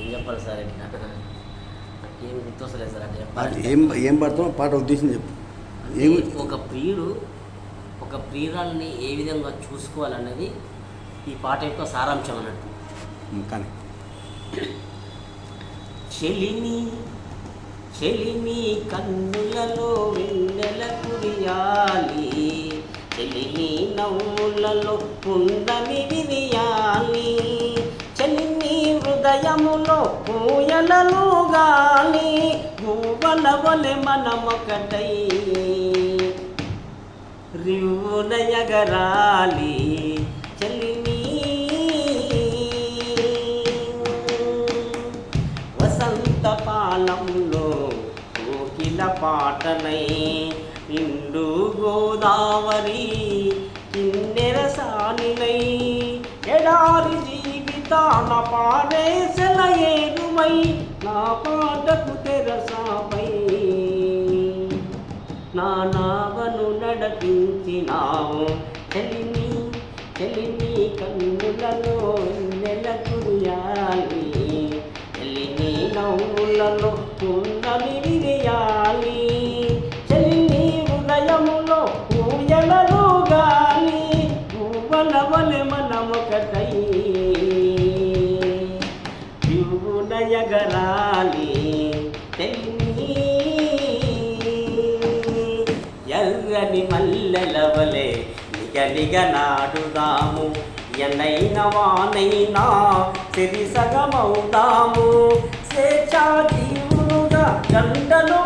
ఏం చెప్పాలి సార్ ఏం గుర్తొస్తలేదు సార్ అంటే. ఏం ఏం పాట ఉద్దేశం చెప్పు. ఒక ప్రియుడు ఒక ప్రియురాలని ఏ విధంగా చూసుకోవాలన్నది ఈ పాట యొక్క సారాంశం అన్నట్టు. కానీ. చెలిని చెలిని కన్నులలో వెన్నెల కురియాలి. చెలిని నవ్వులలో పుండమి విరియాలి. హృదయములో పూయలలు గాని భూవల మనమొకటై. రివునయగరాలి చలిని వసంత పాలంలో కోకిల పాటనై నిండు గోదావరి కిన్నెర సానినై తాన పారేసల ఏరుమై నా పాటకు తెరసాపై. నా నావను నడిపించినావు. చెలిని చెలిని కన్నులలో నెల కురియాలి చెలిని నవ్వులలో పున్నమి విరియాలి. చెలిని హృదయములో పూయలలో గాలి. పువ్వల వలె మనమొకటై నయగరాలి ఎర్రని మల్లెలవలే నిగ నిగ నాడుదాము. ఎన్నైన వానైనా సిరి సగమవుదాము స్వేచ్ఛా జీవులుగా గంటలు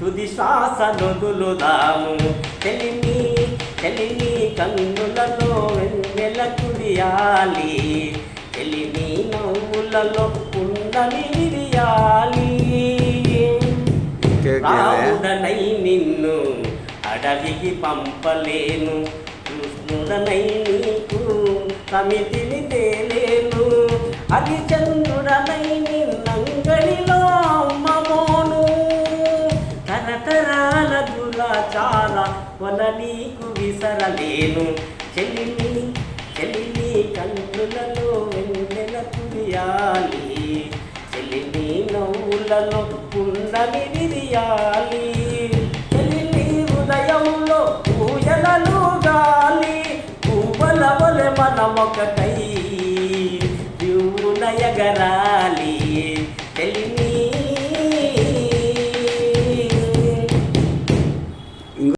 తుది శ్వాస నొదులుదాము తెలిని తెలిని కన్నులలో వెన్నెల కురియాలి తెలిని నవ్వులలో ఉన్నది విరియాలి. రాముడనై నిన్ను అడవికి పంపలేను. కృష్ణుడనై నీకు సమితిని తేలేను. అది చంద్రుడనై నిన్నంగడిలో వల నీకు విసరలేను. చెల్లిని చెల్లిని కన్నులలో వెన్నెల కురియాలి చెల్లిని నవ్వులలో పున్నమి విరియాలి. చెల్లిని హృదయంలో పూయలలు గాలి. పువ్వల వలె మనమొకటై. నయగరాలి